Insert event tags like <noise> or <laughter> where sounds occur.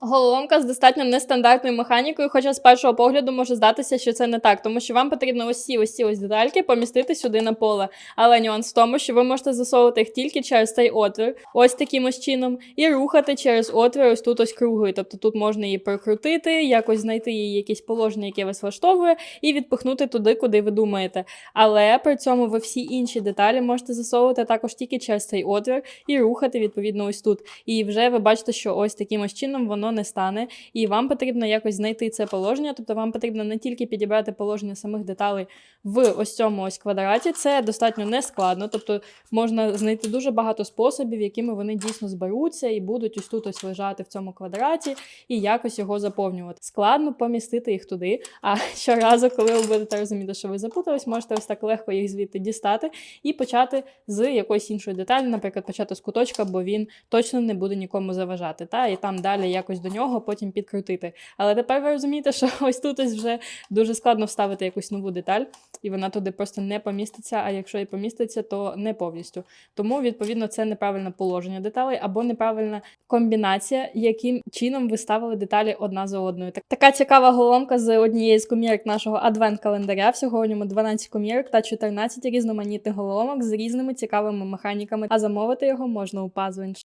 Головоломка з достатньо нестандартною механікою, хоча з першого погляду може здатися, що це не так, тому що вам потрібно ось ці ось детальки помістити сюди на поле. Але нюанс в тому, що ви можете засовувати їх тільки через цей отвір, ось таким ось чином, і рухати через отвір ось тут ось круглий. Тобто тут можна її прокрутити, якось знайти її якесь положення, яке вас влаштовує, і відпихнути туди, куди ви думаєте. Але при цьому ви всі інші деталі можете засовувати також тільки через цей отвір і рухати відповідно ось тут. І вже ви бачите, що ось таким ось чином воно не стане. І вам потрібно якось знайти це положення. Тобто вам потрібно не тільки підібрати положення самих деталей в ось цьому ось квадраті. Це достатньо нескладно. Тобто можна знайти дуже багато способів, якими вони дійсно зберуться і будуть ось тут ось лежати в цьому квадраті і якось його заповнювати. Складно помістити їх туди. А <laughs> щоразу, коли ви будете розуміти, що ви запутались, можете ось так легко їх звідти дістати і почати з якоїсь іншої деталі, наприклад, почати з куточка, бо він точно не буде нікому заважати. Та і там далі якось до нього потім підкрутити. Але тепер ви розумієте, що <laughs> ось тут ось вже дуже складно вставити якусь нову деталь, і вона туди просто не поміститься. А якщо і поміститься, то не повністю. Тому, відповідно, це неправильне положення деталей або неправильна комбінація, яким чином ви ставили деталі одна за одною. Так, така цікава головоломка з однієї з комірок нашого адвент-календаря. Всього у ньому 12 комірок та 14 різноманітних головоломок з різними цікавими механіками. А замовити його можна у Puzzle